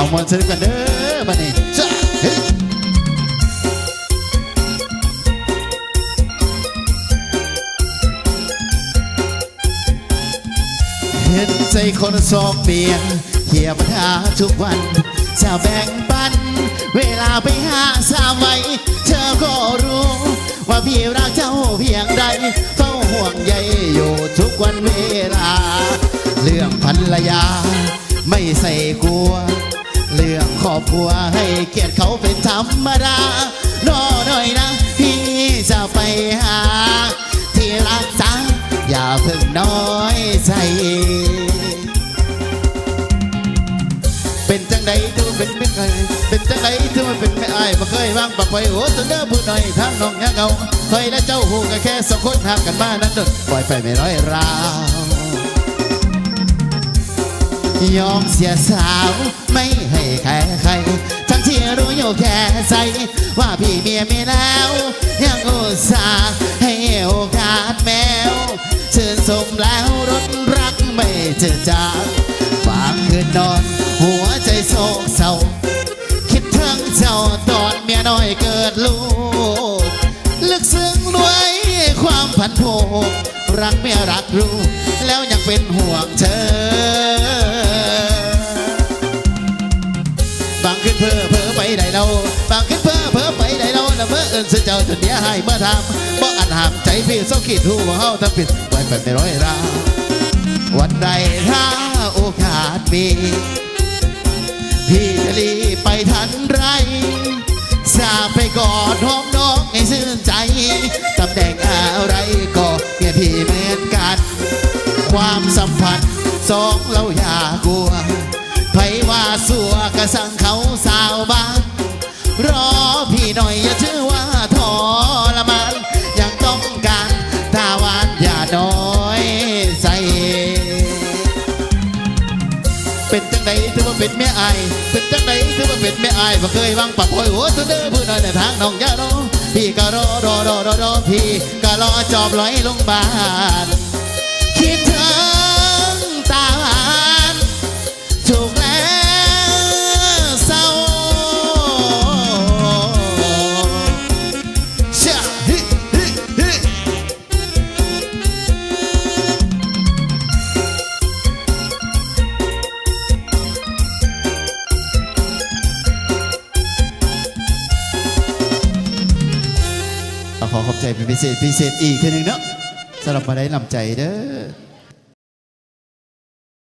สนุกกันเด้อบัดนี้จ้าเห็นใจคนสองเบียงเขียปัญหาทุกวันจะแบ่งปัน เวลาไปหาสาวไว้ เธอก็รู้ ว่าพี่รักเจ้าเพียงใดเฝ้าห่วงใยอยู่ทุกวันเวลา เรื่องภรรยา ไม่ใส่กลัว เรื่องครอบครัวให้เกียรติเขาเป็นธรรมดานอหน่อยนะ พี่จะไปหา ที่รักจ้าอย่าเพิ่งน้อยใจ เป็นจังใดที่มันเป็นไม่เคยเป็นจังใดที่มันเป็นไม่อายบ่เคยวางปักไว้โอ้ตัวเด้อพูดหน่อยทางน้องยังเงาเคยและเจ้าหูก็แค่สองคนห่างกันมานั้นดดปล่อยไปไม่ร้อยราว ยอมเสียสาว ไม่ให้ใครใคร ทั้งที่รู้อยู่แค่ใจว่าพี่เมียมีแล้ว ยังอุตส่าห์ให้โอกาสแมวชื่นสมแล้วรถรักไม่เจอจางบางคืนนอน หัวใจโศกเศร้า คิดถึงเจ้าตอนเมียน้อยเกิดลูก ลึกซึ้งด้วยความพันผูกรักเมียรักรู้ แล้วยังเป็นห่วงเธอ เพ้อเพ้อไปได้เราบางขึ้นเพ้อเพ้อไปได้เราแล้วเมื่อเอิญเสียเจ้าจนเนี้ยให้เมื่อทำบ่อันหามใจพี่เศร้าขีดหูว่าเฮาทำผิดไว้ไปไม่ร้อยราวันใดถ้าโอกาสมี พี่จะรีบไปทันไรสาไปกอดหอมน้องให้ชื่นใจตำแหน่งอะไรก็เมียพี่เหมือนกัน ความสัมพันธ์สองเราอย่ากลัว กระสั่งเขาสาวบ้านรอพี่หน่อยอย่าชื่อว่าทรมานยังต้องการตาหวานอย่าน้อยใจเป็นจังใดถือว่าเป็นแม่อายเป็นจังใดถือว่าเป็นแม่อายบ่เคยวางปักหอยหัวเสนอผู้น้อยในทางน้องยาโนพี่ก็รอรอรอรอรอพี่ก็รอจอบลอยลงบ้านคิดถึง ขอขอบใจเป็นพิเศษพิเศษอีกทีหนึ่งเนาะสำหรับมาได้ลำใจเด้อ